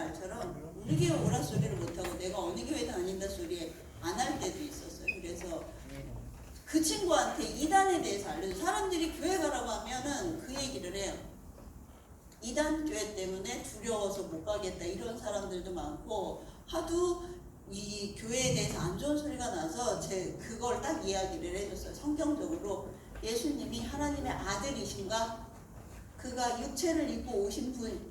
말처럼 우리 교회 오라 소리를 못하고 내가 어느 교회 다닌다 소리 안 할 때도 있었어요. 그래서 그 친구한테 이단에 대해서 알려줘. 사람들이 교회 가라고 하면은 그 얘기를 해요. 이단 교회 때문에 두려워서 못 가겠다 이런 사람들도 많고 하도 이 교회에 대해서 안 좋은 소리가 나서 제 그걸 딱 이야기를 해줬어요. 성경적으로 예수님이 하나님의 아들이신가? 그가 육체를 입고 오신 분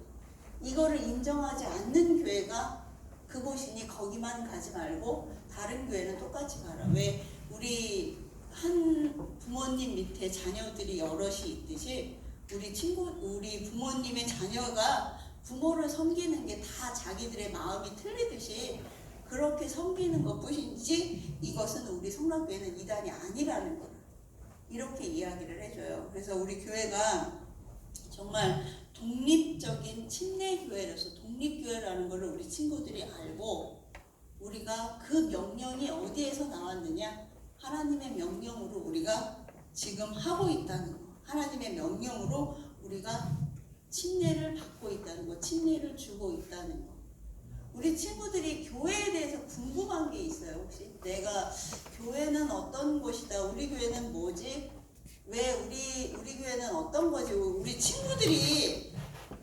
이거를 인정하지 않는 교회가 그곳이니 거기만 가지 말고 다른 교회는 똑같이 가라. 왜 우리 한 부모님 밑에 자녀들이 여럿이 있듯이 우리 친구 우리 부모님의 자녀가 부모를 섬기는 게 다 자기들의 마음이 틀리듯이 그렇게 섬기는 것 뿐이지 이것은 우리 성락교회는 이단이 아니라는 거를 이렇게 이야기를 해줘요. 그래서 우리 교회가 정말 독립적인 침례 교회로서 독립 교회라는 것을 우리 친구들이 알고 우리가 그 명령이 어디에서 나왔느냐? 하나님의 명령으로 우리가 지금 하고 있다는 거. 하나님의 명령으로 우리가 침례를 받고 있다는 거 침례를 주고 있다는 거. 우리 친구들이 교회에 대해서 궁금한 게 있어요 혹시? 내가 교회는 어떤 곳이다 우리 교회는 뭐지 왜 우리 우리 교회는 어떤 거지? 우리 친구들이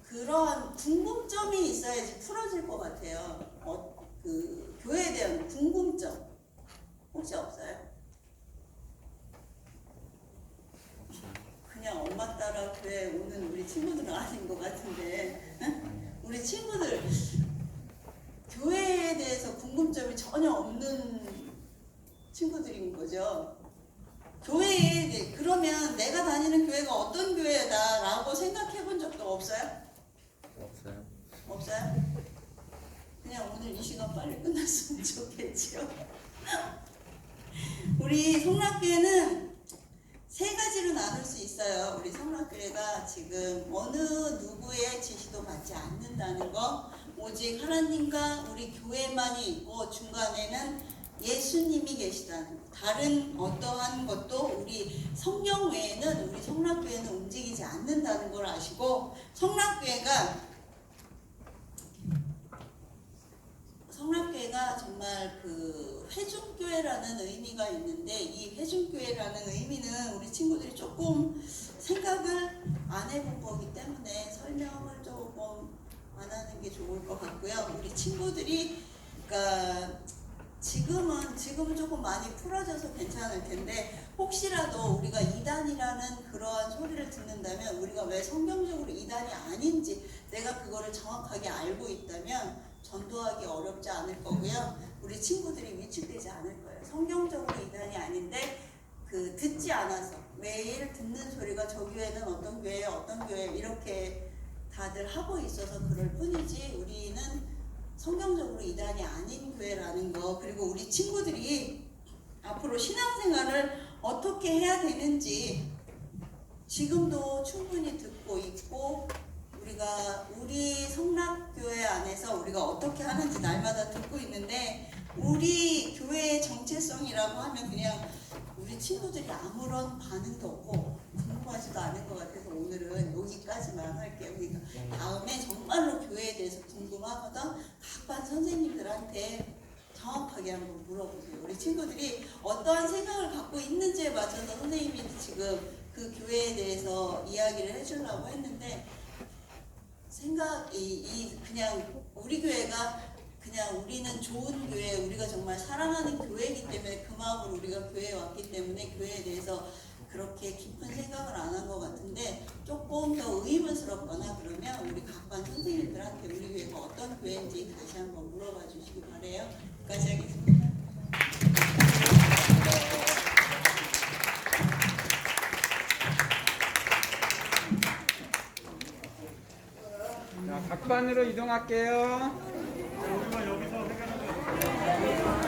그러한 궁금점이 있어야지 풀어질 것 같아요. 어, 그 교회에 대한 궁금점 혹시 없어요? 그냥 엄마 따라 교회 오는 우리 친구들은 아닌 것 같은데 응? 우리 친구들 교회에 대해서 궁금점이 전혀 없는 친구들인 거죠. 그러면 내가 다니는 교회가 어떤 교회다라고 생각해 본 적도 없어요? 없어요. 없어요? 그냥 오늘 이 시간 빨리 끝났으면 좋겠죠. 우리 성락교회는 세 가지로 나눌 수 있어요. 우리 성락교회가 지금 어느 누구의 지시도 받지 않는다는 거, 오직 하나님과 우리 교회만이 있고 중간에는 예수님이 계시다는 거. 다른 어떠한 것도 우리 성령 외에는 우리 성락교회는 움직이지 않는다는 걸 아시고 성락교회가 성락교회가 정말 그 회중교회라는 의미가 있는데 이 회중교회라는 의미는 우리 친구들이 조금 생각을 안 해본 거기 때문에 설명을 조금 안 하는 게 좋을 것 같고요. 우리 친구들이 그러니까 지금은 지금은 조금 많이 풀어져서 괜찮을 텐데 혹시라도 우리가 이단이라는 그러한 소리를 듣는다면 우리가 왜 성경적으로 이단이 아닌지 내가 그거를 정확하게 알고 있다면 전도하기 어렵지 않을 거고요. 우리 친구들이 위축되지 않을 거예요. 성경적으로 이단이 아닌데 그 듣지 않아서 매일 듣는 소리가 저 교회는 어떤 교회 어떤 교회 이렇게 다들 하고 있어서 그럴 뿐이지 우리는 성경적으로 이단이 아닌 교회라는 거 그리고 우리 친구들이 앞으로 신앙생활을 어떻게 해야 되는지 지금도 충분히 듣고 있고 우리가 우리 성락교회 안에서 우리가 어떻게 하는지 날마다 듣고 있는데 우리 교회의 정체성이라고 하면 그냥 우리 친구들이 아무런 반응도 없고 궁금하지도 않은 것 같아서 오늘은 여기까지만 할게요. 그러니까 다음에 정말로 교회에 대해서 궁금하거든 각 반 선생님들한테 정확하게 한번 물어보세요. 우리 친구들이 어떠한 생각을 갖고 있는지에 맞춰서 선생님이 지금 그 교회에 대해서 이야기를 해주려고 했는데 생각이 이 그냥 우리 교회가 그냥 우리는 좋은 교회, 우리가 정말 사랑하는 교회이기 때문에 그 마음으로 우리가 교회에 왔기 때문에 교회에 대해서 그렇게 깊은 생각을 안 한 것 같은데 조금 더 의문스럽거나 그러면 우리 각반 선생님들한테 우리 교회가 어떤 교회인지 다시 한번 물어봐 주시기 바래요. 여기까지 하겠습니다. 자, 각반으로 이동할게요.